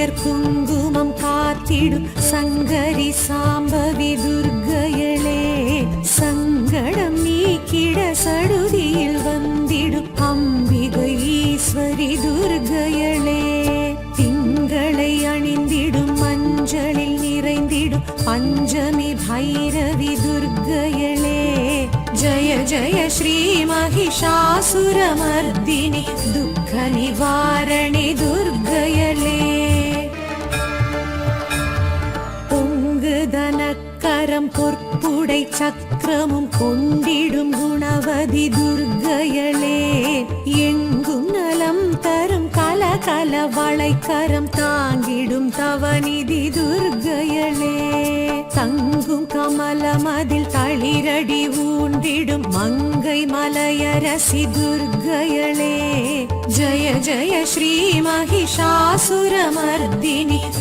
உயர் குங்குமம் காத்திடும் சங்கரி சாம்பவி துர்க்கையளே சங்கடம் நீக்கிட சடுதியில் வந்திடும் அம்பிகை ஈஸ்வரி துர்க்கையளே திங்களை அணிந்திடும் மஞ்சளில் நிறைந்திடும் பஞ்சமி பைரவி துர்க்கையளே ஜய ஜய ஸ்ரீ महिषासुरमर्दिनि दुःखनिवारणि दुर्गयले பொங்குதனக்கரம் பொற்புடை சக்கரமும் கொண்டிடும் குணவதி துர்க்கையளே எங்கும் நலம் தரும் கல கல வளைக்கரம் தாங்கிடும் தவநிதி துர்க்கையளே தங்கும் மலமதில் தளிரடி ஊன்றிடும் மங்கை மலையரசி துர்கையளே ஜய ஜய ஸ்ரீ மகிஷாசுரமர்தினி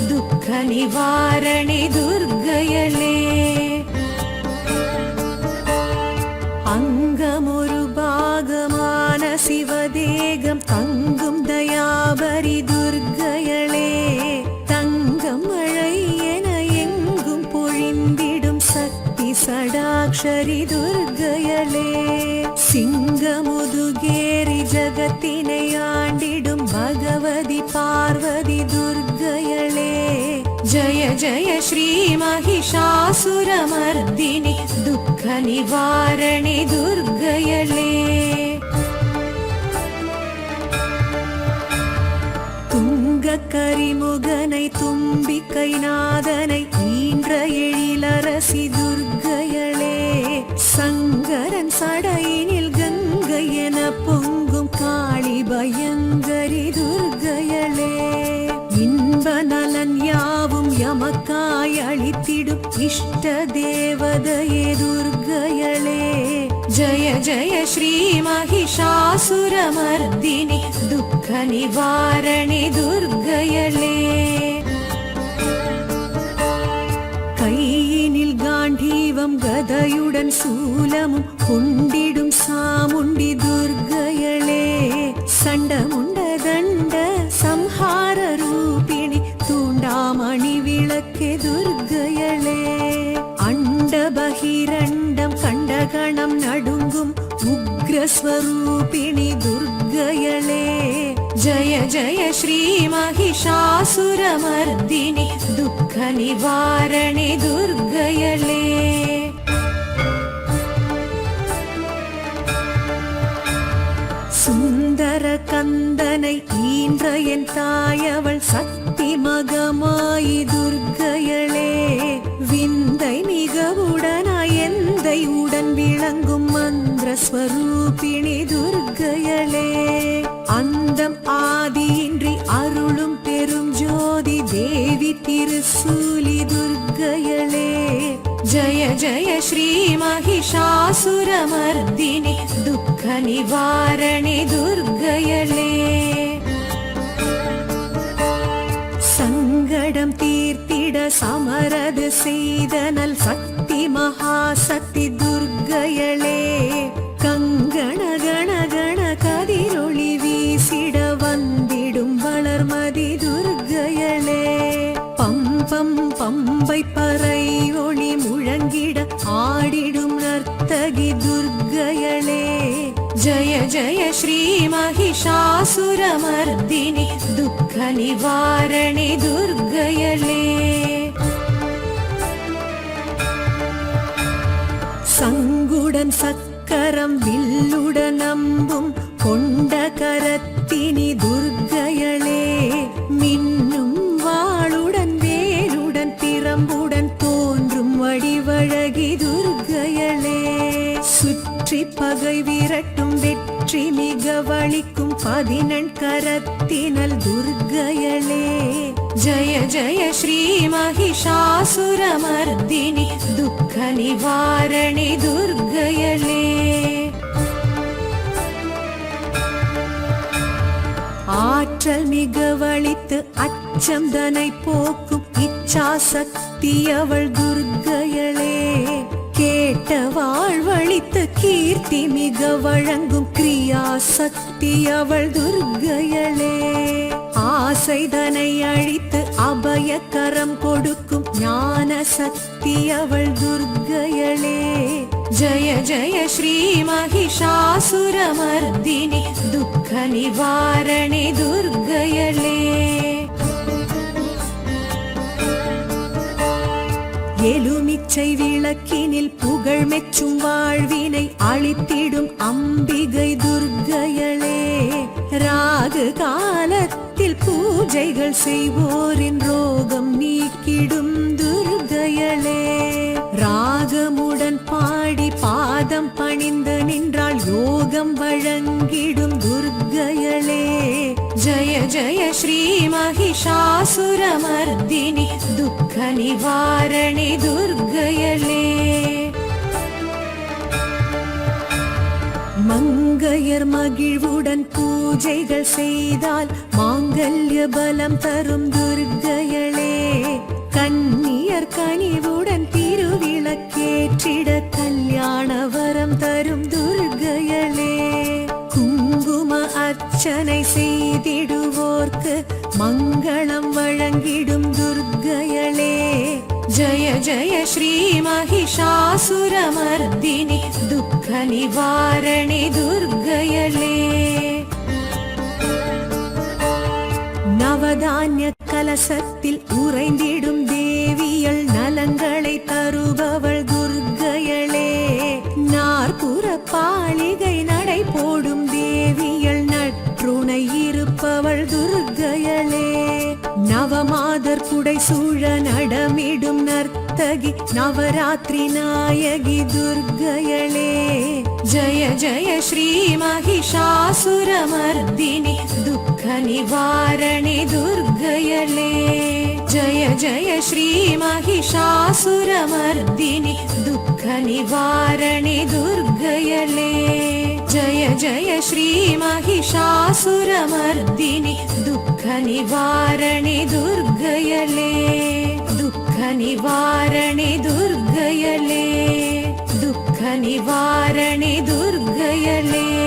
துக்க நிவாரணி துர்கையளே அங்கமொரு பாகமான சிவதேகம் தங்கும் தயாபரி ಶರಿ ದುರ್ಗಯಲೇ சிங்கமுதுகேறி ஜகத்தினை ஆண்டிடும் பகவதி பார்வதி துர்கயளே. ஜய ஜய ஸ்ரீ மகிஷாசுரமர்தினி துக்க நிவாரணி துர்கயளே. துங்க கரிமுகனை தும்பிக்கை நாதனை ஈன்ற எழிலரசி துர் சடையினில் கங்கை என பொங்கும் காளி பயங்கரி துர்கையளே இன்ப நலன் யாவும் எமக்காய் அளித்திடும் இஷ்ட தேவதையே துர்கையளே ஜய ஜய ஸ்ரீ மகிஷாசுரமர்தினி துக்க நிவாரணி துர்கையளே கையினில் காண்டீவம் கதையுடன் சூலமும் கொண்டிடும் சாமுண்டி துர்கையளே சண்டமுண்ட தண்ட சம்ஹார ரூபிணி தூண்டாமணி விளக்கே துர்கையளே அண்ட பகிரண்டம் கண்ட கணம் நடுங்கும் உக்ரஸ்வரூபிணி துர்கையளே ஜய ஜய ஸ்ரீ மகிஷாசுரமர்தினி துக்க நிவாரணி துர்கையளே சுந்தர கந்தனை ஈன்ற என் தாயவள் சக்தி மகமாயி துர்க்கையளே விந்தை மிகவுடனாய் எந்தை உடன் விளங்கும் மந்திர ஸ்வரூபிணி துர்க்கையளே அந்தம் ஆதியின்றி அருளும் பெரும் ஜோதி தேவி திருசூலி துர்க்கையளே ஜய ஜய ஸ்ரீ महिषासुरमर्दिनि दुःखनिवारणि செயலே சங்கடம் தீர்த்திட சமரது செய்தனல் சக்தி மகாசக்தி துர்கையளே ஜய ஜய ஸ்ரீ महिषासुरमर्दिनि दुःखनिवारणि दुर्गयले சங்குடன் சக்கரம் வில்லுடன் அம்பும் கொண்ட கரத்தினி துர்க்கையளே மின்னும் வாளுடன் வேலுடன் திறம்புடன் தோன்றும் வடிவழகி துர்க்கையளே சுற்றி பகை விரட்டும் காட்சி மிக வழிக்கும் பதினெண் கரத்தினல் துர்கயளே ஜய ஜய ஸ்ரீ மகிஷாசுரமர்தினி துக்க நிவாரணி துர்கயளே ஆற்றல் மிக வழித்து அச்சம் தனை போக்கும் இச்சா சக்தி அவள் துர்கயளே கேட்ட நீண்ட கீர்த்தி மிக வழங்கும் கிரியா சக்தி அவள் துர்க்கையளே. ஆசைதனை அழித்து அபயக்கரம் கொடுக்கும் ஞான சக்தி அவள் துர்க்கையளே. ஜய ஜய ஸ்ரீ மகிஷாசுரமர்தினி துக்க நிவாரணி துர்க்கையளே. எலுமிச்சை விளக்கினில் புகழ் மெச்சும் வாழ்வினை அழித்திடும் அம்பிகை துர்க்கையளே. ராகு காலத்தில் பூஜைகள் செய்வோரின் ரோகம் நீக்கிடும் ஜய ஜய ஸ்ரீ மகிஷாசுரமர்தினி துக்க நிவாரணி துர்க்கையளே மங்கையர் மகிழ்வுடன் பூஜைகள் செய்தால் மாங்கல்ய பலம் தரும் துர்க்கையளே கன்னியர் கனிவுடன் திருவிளக்கேற்றிட கல்யாண வரம் தரும் துர்க்கையளே குங்கும அர்ச்சனை செய்தி மங்களம் வழங்கிடும் துர்க்கையளே. ஜய ஜய ஸ்ரீ மகிஷாசுரமர்தினி துக்க நிவாரணி துர்க்கையளே. நவதானிய கலசத்தில் உறைந்திடும் நவமாதர் குடை சூழ நடமிடும் நர்த்தகி நவராத்திரி நாயகி துர்கயளே ஜய ஜய ஸ்ரீ மகிஷாசுரமர்தினி துக்க நிவாரணி துர்கயளே ஜய ஜய ஸ்ரீ மகிஷாசுரமர்தினி துக்க நிவாரணி துர்கயளே ஜய ஜய ஸ்ரீ மகிஷாசுரமர்தினி துக்க निवारणे दुर्गयले दुःख निवारणे दुर्गयले दुःख निवारणे दुर्गयले।